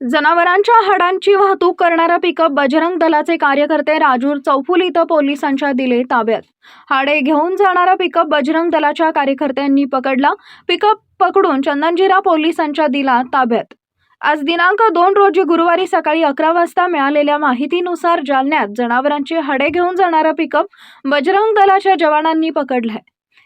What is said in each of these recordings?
जनावरांच्या हाडांची वाहतूक करणारा पिकअप बजरंग दलाचे कार्यकर्ते राजूर चौफुल इथं पोलिसांच्या दिले ताब्यात. हाडे घेऊन जाणारा पिकअप बजरंग दलाच्या कार्यकर्त्यांनी पकडला. पिकअप पकडून चंदनजिरा पोलिसांच्या दिला ताब्यात. आज दिनांक दोन रोजी गुरुवारी सकाळी अकरा वाजता मिळालेल्या माहितीनुसार जालन्यात जनावरांची हाडे घेऊन जाणारा पिकअप बजरंग दलाच्या जवानांनी पकडलाय.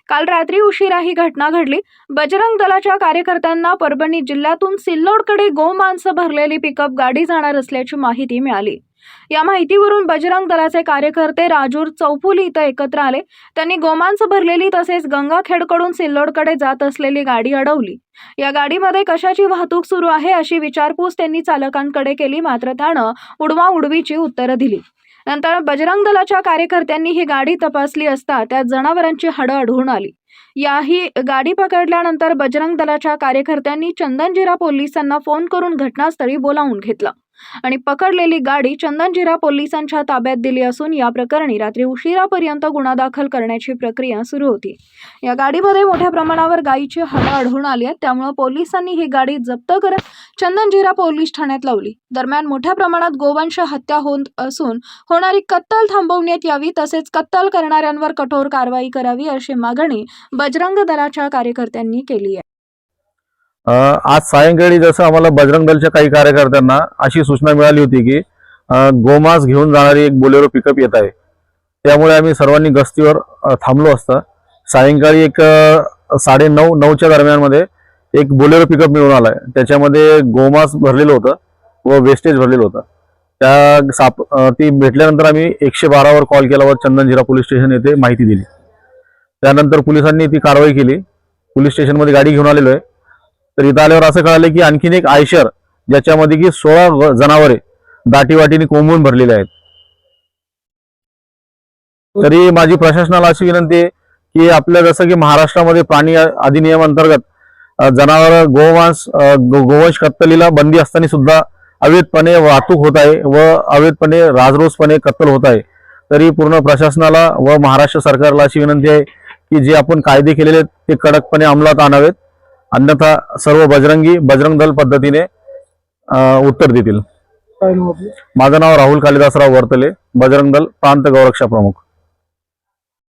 काल रात्री उशिरा ही घटना घडली. बजरंग दलाच्या कार्यकर्त्यांना परभणी जिल्ह्यातून सिल्लोडकडे गोमांस भरलेली पिकअप गाडी जाणार असल्याची माहिती मिळाली. या माहितीवरून बजरंग दलाचे कार्यकर्ते राजूर चौफुली इथं एकत्र आले. त्यांनी गोमांस भरलेली तसेच गंगाखेडकडून सिल्लोडकडे जात असलेली गाडी अडवली. या गाडीमध्ये कशाची वाहतूक सुरू आहे अशी विचारपूस त्यांनी चालकांकडे केली. मात्र त्यानं उडवा उडवीची उत्तरं दिली. नंतर बजरंग दलाच्या कार्यकर्त्यांनी ही गाडी तपासली असता त्यात जनावरांची हाडं आढळून आली. या ही गाडी पकडल्यानंतर बजरंग दलाच्या कार्यकर्त्यांनी चंदनजिरा पोलिसांना फोन करून घटनास्थळी बोलावून घेतलं आणि पकडलेली गाडी चंदनजिरा पोलिसांच्या ताब्यात दिली असून या प्रकरणी रात्री उशिरापर्यंत गुन्हा दाखल करण्याची प्रक्रिया सुरू होती. या गाडीमध्ये मोठ्या प्रमाणावर गायीची हाडं आढळून आली आहेत त्यामुळे पोलिसांनी ही गाडी जप्त करत चंदनजिरा पोलीस ठाण्यात लावली. दरम्यान मोठ्या प्रमाणात गोवंश हत्या होत असून होणारी कत्तल थांबवण्यात यावी तसेच कत्तल करणाऱ्यांवर कठोर कारवाई करावी अशी मागणी बजरंग दलाच्या कार्यकर्त्यांनी केली आहे. आज सायंकाळी जसं आम्हाला बजरंग दलच्या काही कार्यकर्त्यांना अशी सूचना मिळाली होती की गोमास घेऊन जाणारी एक बोलेरो पिकअप येत आहे. त्यामुळे आम्ही सर्वांनी गस्तीवर थांबलो असता. सायंकाळी एक साडे नऊ नऊच्या दरम्यानमध्ये एक बोलेरो पिकअप मिळून आलाय. त्याच्यामध्ये गोमास भरलेलं होतं व वेस्टेज भरलेलं होतं. त्या साप ती भेटल्यानंतर आम्ही एकशे बारावर कॉल केला व चंदनजिरा पोलीस स्टेशन येथे माहिती दिली. त्यानंतर पोलिसांनी ती कारवाई केली. पोलीस स्टेशनमध्ये गाडी घेऊन आलेलो आहे. तर इथं आल्यावर असं कळालं की आणखीन एक आयशर ज्याच्यामध्ये की सोळा जनावरे दाटीवाटीने कोंबून भरलेले आहेत. तरी माझी प्रशासनाला अशी विनंती आहे की आपल्या जसं की महाराष्ट्रामध्ये प्राणी अधिनियम अंतर्गत जनावर गोमांस गोवंश कत्तलीला बंदी असताना सुद्धा अवैधपणे वाहतूक होत आहे व अवैधपणे राजरोसपणे कत्तल होत आहे. तरी पूर्ण प्रशासनाला व महाराष्ट्र सरकारला अशी विनंती आहे की जे आपण कायदे केलेले आहेत ते कडकपणे अंमलात आणावेत. अन्यथा सर्व बजरंगी बजरंग दल पद्धतीने उत्तर देतील. माझं नाव राहुल कालिदासराव वर्तले बजरंग दल प्रांत गौरक्षा प्रमुख.